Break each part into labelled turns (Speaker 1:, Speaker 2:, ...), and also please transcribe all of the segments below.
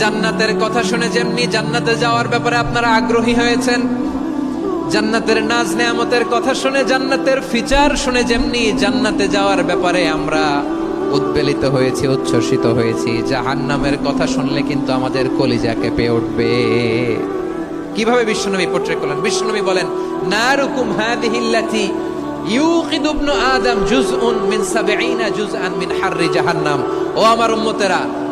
Speaker 1: জান্নাতের কথা শুনে যেমনি জান্নাতে যাওয়ার ব্যাপারে আপনারা আগ্রহী হয়েছেন, জান্নাতের নাজ নেয়ামতের কথা শুনে জান্নাতের ফিচার শুনে যেমনি জান্নাতে যাওয়ার ব্যাপারে আমরা উদ্বেলিত হয়েছি, উচ্ছ্বসিত হয়েছি, জাহান্নামের কথা শুনলে কিন্তু আমাদের কলিজা কেঁপে উঠবে। কীভাবে বিশ্বনবী পোট্রে করলেন? বিশ্বনবী বলেন, নারুকুম হাদিহিল্লাতি ইউকিদু ইবনু আদম জুজউন মিন সাবঈনা জুজআন মিন হাররি জাহান্নাম। ও আমার উম্মতেরা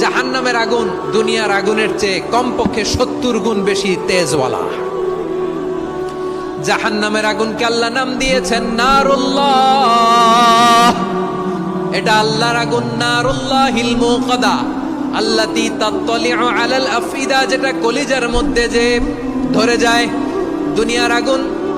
Speaker 1: জাহান্নামের আগুন দুনিয়ার আগুনের চেয়ে কমপক্ষে সত্তর গুণ বেশি তেজওয়ালা। জাহান্নামের আগুনকে আল্লাহ নাম দিয়েছেন নারুল্লাহ। এটা আল্লাহর আগুন নারুল্লাহ হিলমু কদা আল্লাতি তাত্তলিউ আলাল আফিদা, যেটা কলিজার মধ্যে যে ধরে যায়। দুনিয়ার আগুন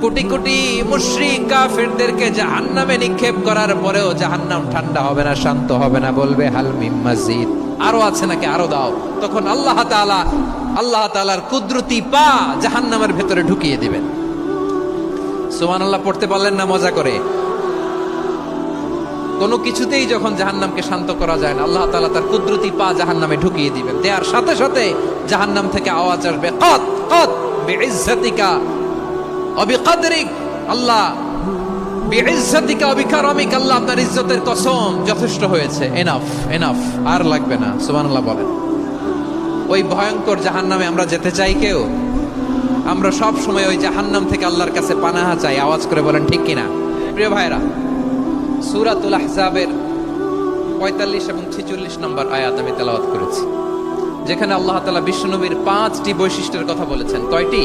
Speaker 1: কোটি কোটি মুশরিক কাফেরদেরকে জাহান্নামে নিক্ষেপ করার পরেও জাহান্নাম ঠান্ডা হবে না, শান্ত হবে না, বলবে হালমিম মসজিদ আরও আছে নাকি? আরও দাও। তখন আল্লাহ তাআলা, আল্লাহ তাআলার কুদরতি পা জাহান্নামের ভেতরে ঢুকিয়ে দিবেন। সুবহানাল্লাহ, পড়তে পারলেন না? মজা করে। কোনো কিছুতেই যখন জাহান্নামকে শান্ত করা যায় না, আল্লাহ তাআলা তার কুদরতি পা জাহান্নামে ঢুকিয়ে দিবেন। দেওয়ার সাথে সাথে জাহান্নাম থেকে আওয়াজ আসবে কত কত বিইজ্জাতিকা অবিকাদরিক, আল্লাহ বিইজ্জাতিকা, অবিকারমিক, আল্লাহ আপনার ইজ্জতের কসম যথেষ্ট হয়েছে। এনাফ এনাফ আর লাগবে না, সুবহানাল্লাহ বলেন। ওই ভয়ঙ্কর জাহান্নামে আমরা যেতে চাই কেউ? আমরা সব সময় ওই জাহান্নাম থেকে আল্লাহর কাছে পানাহা চাই, আওয়াজ করে বলেন, ঠিক কিনা? প্রিয় ভাইরা সুরাতুল আহজাবের পঁয়তাল্লিশ এবং ছেচল্লিশ নম্বর আয়াত আমি তেলাওয়াত করেছি, যেখানে আল্লাহ তালা বিশ্বনবীর পাঁচটি বৈশিষ্ট্যের কথা বলেছেন। কয়টি?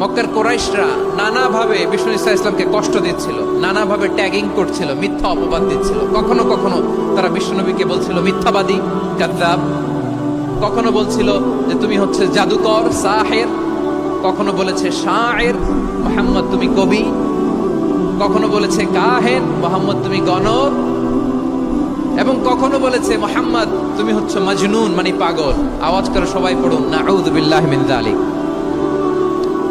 Speaker 1: মক্কার কোরাইশরা নানাভাবে বিষ্ণু ইসা ইসলামকে কষ্ট দিচ্ছিল, নানাভাবে ট্যাগিং করছিল, মিথ্যা অপবাদ দিচ্ছিল। কখনো কখনো তারা বিশ্বনবীকে বলছিল, মিথ্যাবাদী, কাদ্দাব। কখনো বলছিল যে, তুমি হচ্ছে জাদুকর, সাহের। কখনো বলেছে, শায়ের। মোহাম্মদ, তুমি কবি। কখনো বলেছে, কাহেন। মোহাম্মদ, তুমি গণক। এবং কখনো বলেছে, মোহাম্মদ, তুমি হচ্ছে মজনুন মানে পাগল। আওয়াজ করে সবাই পড়ুন, নাউযুবিল্লাহি মিন যালিক।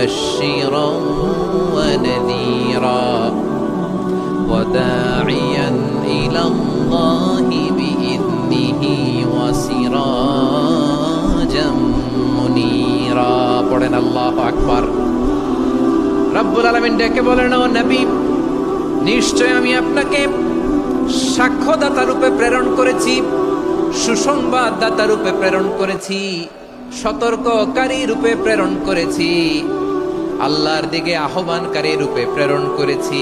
Speaker 1: মুবাশশিরান ওয়া নাযীরা وداعيا إلى الله بإذنه وسراجا منيرا পড়েন আল্লাহ আকবার রব্বুল আলামিন ডেকে বলেন ও নবী নিশ্চয় আমি আপনাকে সাক্ষ্যদাতা রূপে প্রেরণ করেছি সুসংবাদদাতা রূপে প্রেরণ করেছি সতর্ককারী রূপে প্রেরণ করেছি আল্লাহর দিকে আহ্বানকারী রূপে প্রেরণ করেছি।